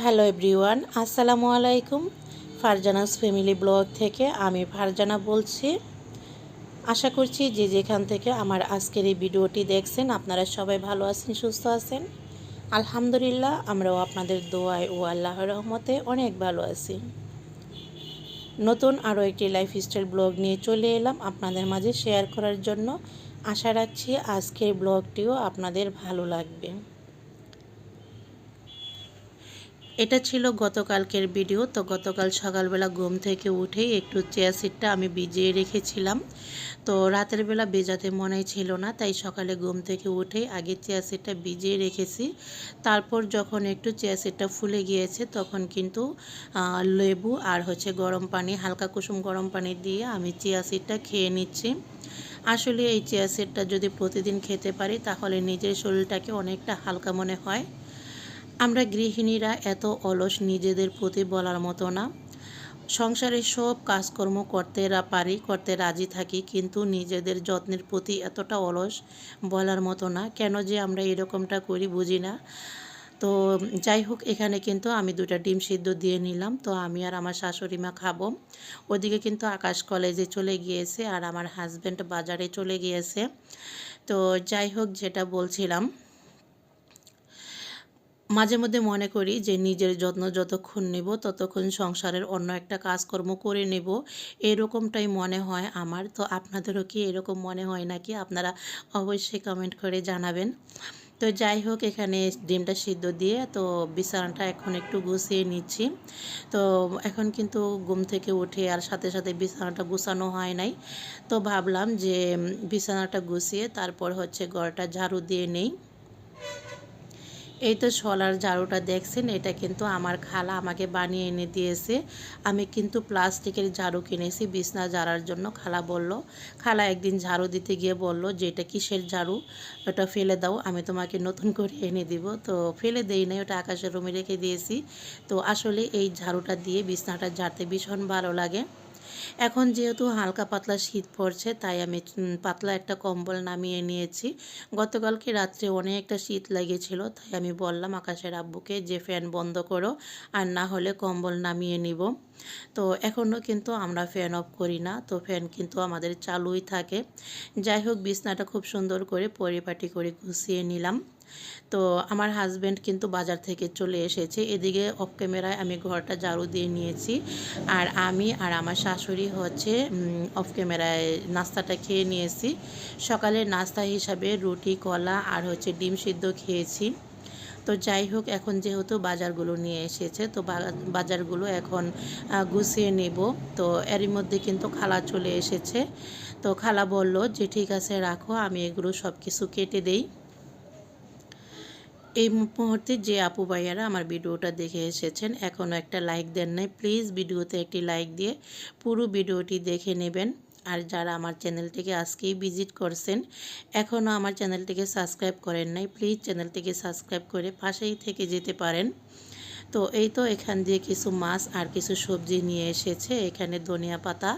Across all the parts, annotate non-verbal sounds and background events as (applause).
Hello everyone, আসসালামু আলাইকুম। Farzana's family blog থেকে আমি ফারজানা বলছি। আশা করছি যে যেখান থেকে আমার আজকের এই ভিডিওটি দেখছেন, আপনারা সবাই ভালো আছেন, সুস্থ আছেন। আলহামদুলিল্লাহ, আমরাও আপনাদের দোয়ায় ও আল্লাহর রহমতে অনেক ভালো আছি। নতুন আরও একটি লাইফস্টাইল ব্লগ নিয়ে চলে এলাম আপনাদের মাঝে শেয়ার করার জন্য। আশা রাখছি আজকের ব্লগটিও আপনাদের ভালো লাগবে। এটা ছিল গতকালকের ভিডিও। তো গতকাল সকালবেলা ঘুম থেকে উঠেই একটু চেয়ার সিটটা আমি ভিজিয়ে রেখেছিলাম। তো রাতের বেলা বেজাতে মনে ছিল না, তাই সকালে ঘুম থেকে উঠেই আগে চেয়ার সিটটা ভিজিয়ে রেখেছি। তারপর যখন একটু চেয়ার সিটটা ফুলে গিয়েছে, তখন কিন্তু লেবু আর হচ্ছে গরম পানি, হালকা কুসুম গরম পানি দিয়ে আমি চেয়ার সিটটা খেয়ে নিচ্ছি। আসলে এই চেয়ার সিটটা যদি প্রতিদিন খেতে পারি, তাহলে নিজের শরীরটাকে অনেকটা হালকা মনে হয়। আমরা গৃহিণীরা এত অলস নিজেদের প্রতি বলার মতো না। সংসারের সব কাজকর্ম করতে পারি, করতে রাজি থাকি, কিন্তু নিজেদের যত্নের প্রতি এতটা অলস বলার মতো না। কেন যে আমরা এরকমটা করি বুঝি না। তো যাই হোক, এখানে কিন্তু আমি দুটা ডিম সিদ্ধ দিয়ে নিলাম। তো আমি আর আমার শাশুড়ি মা খাব। ওদিকে কিন্তু আকাশ কলেজে চলে গিয়েছে আর আমার হাজব্যান্ড বাজারে চলে গিয়েছে। তো যাই হোক, যেটা বলছিলাম মাঝে মধ্যে মনে করি যে নিজের যত্ন যতক্ষণ নেব, ততক্ষণ সংসারের অন্য একটা কাজকর্ম করে নেব। এরকমটাই মনে হয় আমার। তো আপনাদেরও কি এরকম মনে হয় নাকি? আপনারা অবশ্যই কমেন্ট করে জানাবেন। তো যাই হোক, এখানে ডিমটা সিদ্ধ দিয়ে তো বিছানাটা এখন একটু গুছিয়ে নিচ্ছি। তো এখন কিন্তু ঘুম থেকে উঠে আর সাথে সাথে বিছানাটা গুছানো হয় নাই। তো ভাবলাম যে বিছানাটা গুছিয়ে তারপর হচ্ছে ঘরটা ঝাড়ু দিয়ে নেই। এই তো শলার ঝাড়ুটা দেখছেন, এটা কিন্তু আমার খালা আমাকে বানিয়ে এনে দিয়েছে। আমি কিন্তু প্লাস্টিকের ঝাড়ু কিনেছি বিছনা ঝাড়ার জন্য, খালা বলল। খালা একদিন ঝাড়ু দিতে গিয়ে বলল যে এটা কিসের ঝাড়ু? ওটা ফেলে দাও, আমি তোমাকে নতুন করে এনে দিব। তো ফেলে দেই নাই, ওটা আকাশের রুমে রেখে দিয়েছি। তো আসলে এই ঝাড়ুটা দিয়ে বিছনাটা ঝাড়তে ভীষণ ভালো লাগে। এখন যেহেতু হালকা পাতলা শীত পড়ছে, তাই আমি পাতলা একটা কম্বল নামিয়ে নিয়েছি। গতকালকে রাত্রে অনেকটা শীত লেগেছিল, তাই আমি বললাম, আকাশের আব্বুকে যে ফ্যান বন্ধ করো, আর না হলে কম্বল নামিয়ে নিব। তো এখনও কিন্তু আমরা ফ্যান অফ করি না, তো ফ্যান কিন্তু আমাদের চালুই থাকে। যাই হোক, বিছনাটা খুব সুন্দর করে পরিপাটি করে গুছিয়ে নিলাম। তো আমার হাজব্যান্ড কিন্তু বাজার থেকে চলে এসেছে। এদিকে অফ ক্যামেরায় আমি ঘরটা ঝাড়ু দিয়ে নিয়েছি। আর আমি আর আমার শাশুড়ি হচ্ছে অফ ক্যামেরায় নাস্তাটা খেয়ে নিয়েছি। সকালের নাস্তা হিসাবে রুটি, কলা আর হচ্ছে ডিম সিদ্ধ খেয়েছি। তো যাই হোক, এখন যেহেতু বাজারগুলো নিয়ে এসেছে, তো বাজারগুলো এখন গুছিয়ে নেব। তো এরই মধ্যে কিন্তু খালা চলে এসেছে। তো খালা বলল যে, ঠিক আছে, রাখো, আমি এগুলো সব কিছু কেটে দেই। এই মুহূর্তে যে আপু ভাইয়ারা আমার ভিডিওটা দেখে এসেছেন এখনও একটা লাইক দেন নাই প্লিজ ভিডিওতে একটি লাইক দিয়ে পুরো ভিডিওটি দেখে নেবেন। আর যারা আমার চ্যানেলটিকে আজকেই ভিজিট করছেন এখনও আমার চ্যানেলটিকে সাবস্ক্রাইব করেন নাই প্লিজ চ্যানেলটিকে সাবস্ক্রাইব করে পাশেই থেকে যেতে পারেন। তো এই তো এখান দিয়ে কিছু মাছ আর কিছু সবজি নিয়ে এসেছে। এখানে ধনিয়া পাতা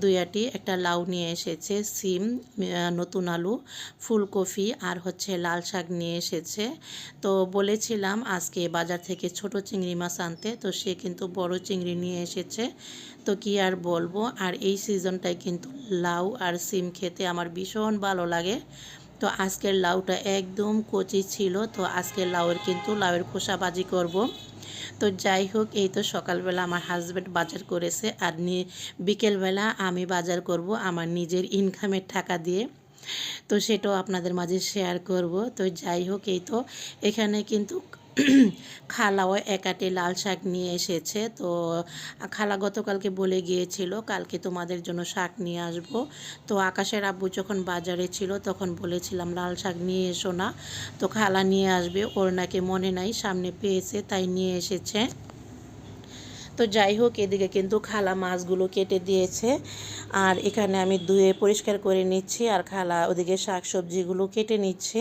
দুয়াটি একটা লাউ নিয়ে এসেছে, সিম নতুন আলু, ফুলকপি আর হচ্ছে লাল শাক নিয়ে এসেছে। তো বলেছিলাম আজকে বাজার থেকে ছোট চিংড়ি মাছ আনতে, তো সে কিন্তু বড় চিংড়ি নিয়ে এসেছে। তো কি আর বলব? আর এই সিজনটায় কিন্তু লাউ আর সিম খেতে আমার ভীষণ ভালো লাগে। তো আজকের লাউটা একদম কচি ছিল, তো আজকের লাউয়ের কিন্তু লাউয়ের খোসা বাজি করব। তো যাই হোক, এই তো সকালবেলা আমার হাজব্যান্ড বাজার করেছে আর বিকেলবেলা আমি বাজার করব আমার নিজের ইনকামের টাকা দিয়ে। তো সেটাও আপনাদের মাঝে শেয়ার করব। তো যাই হোক, এই তো এখানে কিন্তু খালাও একাটে লাল শাক নিয়ে এসেছে। তো খালা গতকালকে বলে গিয়েছিল, কালকে তোমাদের জন্য শাক নিয়ে আসব। তো আকাশের আব্বু যখন বাজারে ছিল, তখন বলেছিলাম, লাল শাক নিয়ে এসো না। তো খালা নিয়ে আসবে, ওর নাকি মনে নাই, সামনে পেয়েছে, তাই নিয়ে এসেছে। তো যাই হোক, এদিকে কিন্তু খালা মাছগুলো কেটে দিয়েছে। আর এখানে আমি ধুয়ে পরিষ্কার করে নিচ্ছি, আর খালা ওদিকে শাক সবজিগুলো কেটে নিচ্ছে।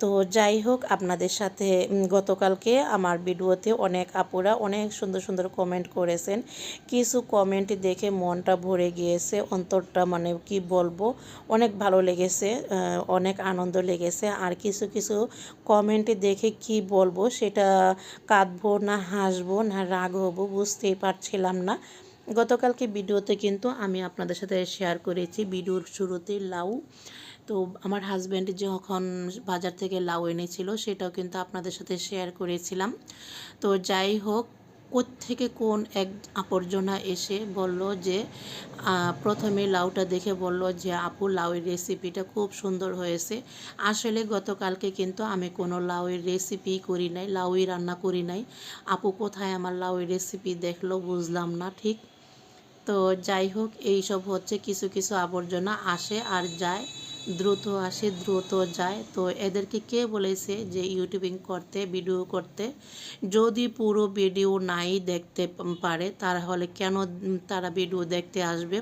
তো যাই হোক, আপনাদের সাথে গতকালকে আমার ভিডিওতে অনেক আপুরা অনেক সুন্দর সুন্দর কমেন্ট করেছেন। কিছু কমেন্ট দেখে মনটা ভরে গিয়েছে, অন্তরটা মানে কি বলব, অনেক ভালো লেগেছে অনেক আনন্দ লেগেছে। আর কিছু কিছু কমেন্ট দেখে কি বলব, সেটা কাঁদবো না, হাসবো না, রাগ হব, বুঝতেই পারছিলাম না। গতকালকে ভিডিওতে কিন্তু আমি আপনাদের সাথে শেয়ার করেছি, ভিডিওর শুরুতে লাউ। তো আমার হাজব্যান্ড যখন বাজার থেকে লাউ এনেছিল, সেটাও কিন্তু আপনাদের সাথে শেয়ার করেছিলাম। তো যাই হোক থেকে কোন এক আবর্জনা এসে বলল যে প্রথমে লাউটা দেখে বলল যে, আপু, লাউয়ের রেসিপিটা খুব সুন্দর হয়েছে। আসলে গতকালকে কিন্তু আমি কোনো লাউয়ের রেসিপি করি নাই, লাউই রান্না করি নাই। আপু, কোথায় আমার লাউয়ের রেসিপি দেখল বুঝলাম না ঠিক? তো যাই হোক এই সব হচ্ছে কিছু কিছু আবর্জনা আসে আর যায়। দ্রুত আসে, দ্রুত যায়। তো এদেরকে কে বলেছে যে ইউটিউবিং করতে ভিডিও করতে? যদি পুরো ভিডিও নাই দেখতে পারে, তাহলে কেন তারা ভিডিও দেখতে আসবে?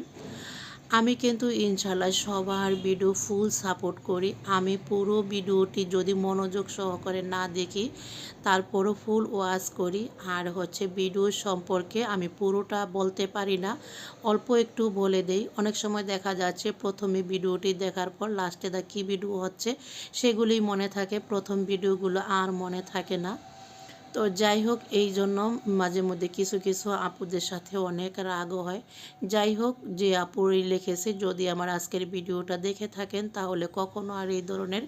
আমি কিন্তু ইনশাল্লাহ সবার ভিডিও ফুল সাপোর্ট করি। আমি পুরো ভিডিওটি যদি মনোযোগ সহকারে না দেখি, তারপরও ফুল ওয়াচ করি। আর হচ্ছে ভিডিও সম্পর্কে আমি পুরোটা বলতে পারি না, অল্প একটু বলে দেই। অনেক সময় দেখা যাচ্ছে প্রথমে ভিডিওটি দেখার পর লাস্টে দা কী ভিডিও হচ্ছে, সেগুলোই মনে থাকে। প্রথম ভিডিওগুলো আর মনে থাকে না। তো যাই হোক, এই জন্য মাঝে মধ্যে কিছু কিছু আপুদের সাথে অনেক রাগও হয়। যাই হোক, যে আপুরই লিখেছে, যদি আমার আজকের ভিডিওটা দেখে থাকেন, তাহলে কখনো আর এই ধরনের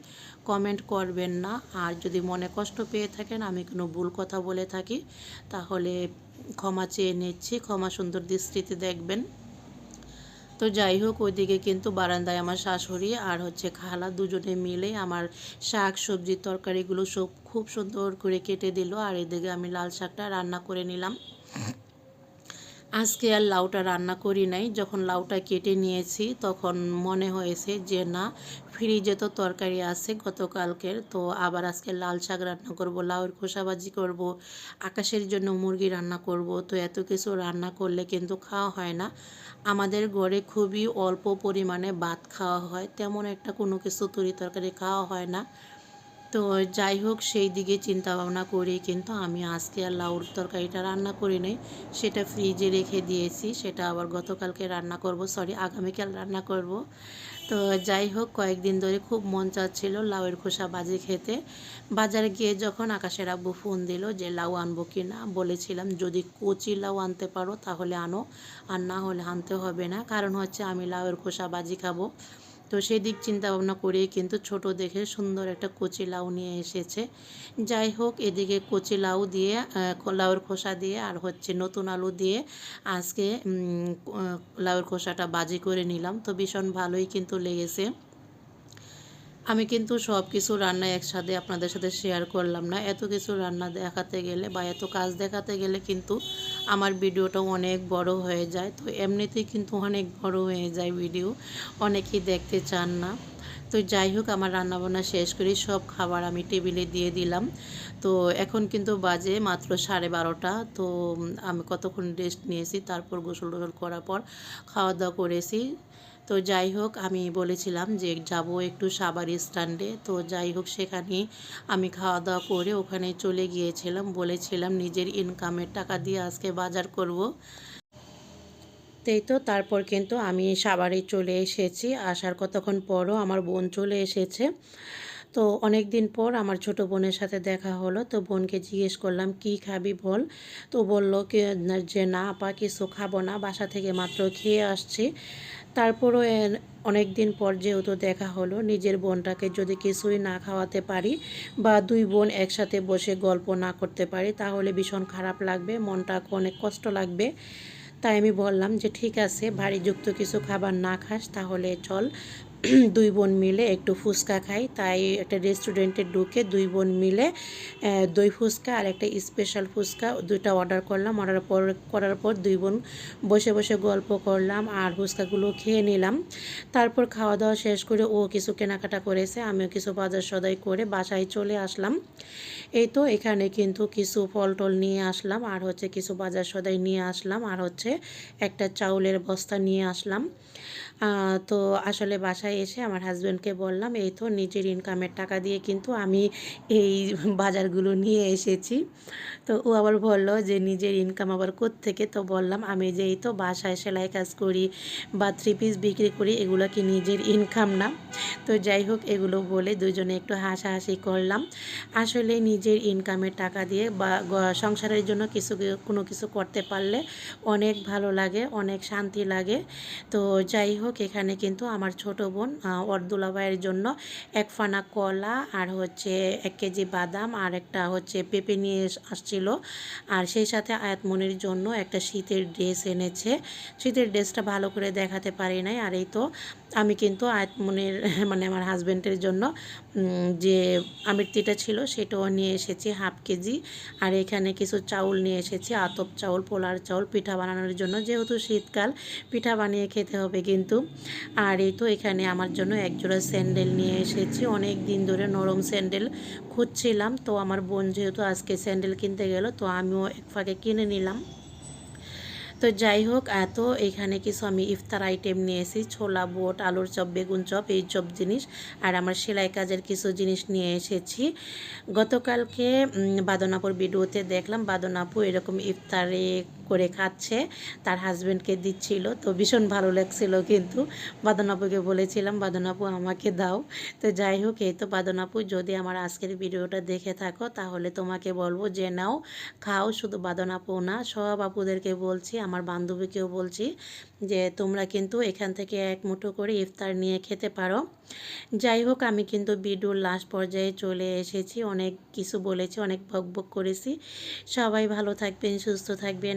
কমেন্ট করবেন না। আর যদি মনে কষ্ট পেয়ে থাকেন, আমি কোনো ভুল কথা বলে থাকি, তাহলে ক্ষমা চেয়ে নিচ্ছি, ক্ষমা সুন্দর দৃষ্টিতে দেখবেন। তো যাই হোক, ওইদিকে কিন্তু বারান্দায় আমার শাশুড়ি আর হচ্ছে খালা দুজনে মিলে আমার শাক, সবজি, তরকারিগুলো সব খুব সুন্দর করে কেটে দিল। আর এদিকে আমি লাল শাকটা রান্না করে নিলাম। আজকে আর লাউটা রান্না করি নাই। যখন লাউটা কেটে নিয়েছি, তখন মনে হয়েছে যে, না, ফ্রিজে তো তরকারি আছে গতকালকের, তো আবার আজকে লাল শাক রান্না করব, লাউয়ের খোসাবাজি করব, আকাশের জন্য মুরগি রান্না করব। তো এত কিছু রান্না করলে কিন্তু খাওয়া হয় না। আমাদের ঘরে খুবই অল্প পরিমাণে ভাত খাওয়া হয়, তেমন একটা কোনো কিছু তরি তরকারি খাওয়া হয় না। তো যাই হোক, সেই দিকে চিন্তা ভাবনা করি কিন্তু আমি আজকে আর লাউর তরকারিটা রান্না করি নাই। সেটা ফ্রিজে রেখে দিয়েছি, সেটা আবার গতকালকে রান্না করব সরি আগামীকাল রান্না করব। তো যাই হোক, কয়েকদিন ধরে খুব মন চাচ্ছিল লাউয়ের খোসা বাজি খেতে। বাজারে গিয়ে যখন আকাশের আব্বু ফোন দিল যে, লাউ আনব কি না? বলেছিলাম, যদি কচি লাউ আনতে পারো তাহলে আনো, আর না হলে আনতে হবে না। কারণ হচ্ছে আমি লাউয়ের খোসা বাজি খাব। তো সেই দিক চিন্তা ভাবনা করে কিন্তু ছোট দেখে সুন্দর একটা কচি লাউ নিয়ে এসেছে। যাই হোক, এদিকে কচি লাউ দিয়ে লাউর খোসা দিয়ে আর হচ্ছে নতুন আলু দিয়ে আজকে লাউর খোসাটা বাজি করে নিলাম। তো ভীষণ ভালোই কিন্তু লেগেছে। আমি কিন্তু সব কিছু রান্না একসাথে আপনাদের সাথে শেয়ার করলাম না। এত কিছু রান্না দেখাতে গেলে বা এত কাজ দেখাতে গেলে কিন্তু আমার ভিডিওটাও অনেক বড় হয়ে যায়। তো এমনিতেই কিন্তু অনেক বড় হয়ে যায় ভিডিও। অনেকেই দেখতে চান না। তো যাই হোক, আমার রান্নাবান্না শেষ করে সব খাবার আমি টেবিলে দিয়ে দিলাম। তো এখন কিন্তু বাজে মাত্র সাড়ে বারোটা। তো আমি কতক্ষণ রেস্ট নিয়েছি, তারপর গোসল টোসল করার পর খাওয়া দাওয়া করেছি। তো যাই হোক, আমি বলেছিলাম যে যাব একটু সাবার স্ট্যান্ডে তো যাই হোক, সেখানে আমি খাওয়া দাওয়া করে ওখানে চলে গিয়েছিলাম। বলেছিলাম নিজের ইনকামের টাকা দিয়ে আজকে বাজার করব। তাই তো তারপর কিন্তু আমি সাবারে চলে এসেছি। আসার কতক্ষণ পরও আমার বোন চলে এসেছে। তো অনেক দিন পর আমার ছোট বোনের সাথে দেখা হলো। তো বোনকে জিজ্ঞেস করলাম, কি খাবি বল? তো বলল কি যে না, আপা কিছু খাব না। বাসা থেকে মাত্র খেয়ে আসছি। তারপরও অনেক দিন পর যেহেতু দেখা হলো, নিজের বোনটাকে যদি কিছুই না খাওয়াতে পারি বা দুই বোন একসাথে বসে গল্প না করতে পারি, তাহলে ভীষণ খারাপ লাগবে, মনটা অনেক কষ্ট লাগবে। তাই আমি বললাম যে, ঠিক আছে ভারীযুক্ত কিছু খাবার না খাস, তাহলে চল (clears throat) দুই বোন মিলে একটু ফুচকা খাই। তাই একটা রেস্টুরেন্টে ঢুকে দুই বোন মিলে দই ফুচকা আর একটা স্পেশাল ফুচকা দুইটা অর্ডার করলাম। অর্ডার পর, করার পর দুই বোন বসে বসে গল্প করলাম আর ফুচকাগুলো খেয়ে নিলাম। তারপর খাওয়া দাওয়া শেষ করে ও কিছু কেনাকাটা করেছে, আমিও কিছু বাজার সদাই করে বাসায় চলে আসলাম। এই তো এখানে কিন্তু কিছু ফল টল নিয়ে আসলাম আর হচ্ছে কিছু বাজার সদাই নিয়ে আসলাম আর হচ্ছে একটা চাউলের বস্তা নিয়ে আসলাম। তো আসলে বাসায় এসে আমার হাজব্যান্ডকে বললাম, এই তো নিজের ইনকামের টাকা দিয়ে কিন্তু আমি এই বাজারগুলো নিয়ে এসেছি। তো ও আবার বলল যে, নিজের ইনকাম আবার থেকে তো বললাম, আমি যে এই তো বাসায় সেলাই কাজ করি বা থ্রি পিস বিক্রি করি, এগুলো কি নিজের ইনকাম না? তো যাই হোক, এগুলো বলে দুজনে একটু হাসাহাসি করলাম। আসলে নিজের ইনকামের টাকা দিয়ে বা সংসারের জন্য কিছু কোনো কিছু করতে পারলে অনেক ভালো লাগে, অনেক শান্তি লাগে। তো যাই হোক এখানে কিন্তু আমার ছোট বোন অর্দুলা ভাইয়ের জন্য এক ফানা কলা আর হচ্ছে এক কেজি বাদাম আর একটা হচ্ছে পেঁপে নিয়ে আসছিল। আর সেই সাথে আয়াতমনির জন্য একটা শীতের ড্রেস এনেছে। শীতের ড্রেসটা ভালো করে দেখাতে পারি নাই, আর এই তো আমি কিন্তু আয়াতমনির মানে আমার হাজব্যান্ডের জন্য যে আমিরতিটা ছিল সেটাও নিয়ে এসেছি হাফ কেজি। আর এখানে কিছু চাউল নিয়ে এসেছি, আতপ চাউল, পোলার চাউল, পিঠা বানানোর জন্য। যেহেতু শীতকাল, পিঠা বানিয়ে খেতে হবে কিন্তু। আর এই তো এখানে আমার জন্য একজোড়া স্যান্ডেল নিয়ে এসেছি। অনেক দিন ধরে নরম স্যান্ডেল খুঁজছিলাম। তো আমার বোন যেহেতু আজকে স্যান্ডেল কিনতে গেল, তো আমিও এক ফাঁকে কিনে নিলাম। তো যাই হোক, এত এখানে কিছু আমি ইফতার আইটেম নিয়েছি ছোলা, বোট, আলুর চপ, বেগুন চপ, এই চপ জিনিস, আর আমার সেলাই কাজের কিছু জিনিস নিয়ে এসেছি। গতকালকে বাদনাপুর ভিডিওতে দেখলাম বাদনাপুর এরকম ইফতারে করে খাচ্ছে। তার হাজব্যান্ডকে দিচ্ছিল। তো ভীষণ ভালো লাগছিল কিন্তু। বাদনাপুকে বলেছিলাম বাদনাপু আমাকে দাও। তো যাই হোক, এই তো বাদনাপু যদি আমার আজকের ভিডিওটা দেখে থাকো, তাহলে তোমাকে বলব যে, নাও, খাও, শুধু বাদন আপু না, সব আপুদেরকে বলছি, আমার বান্ধবীকেও বলছি যে, তোমরা কিন্তু এখান থেকে এক মুঠো করে ইফতার নিয়ে খেতে পারো। যাই হোক, আমি কিন্তু ভিডিওর লাস্ট পর্যায়ে চলে এসেছি। অনেক কিছু বলেছি, অনেক বক বক করেছি। সবাই ভালো থাকবেন, সুস্থ থাকবেন।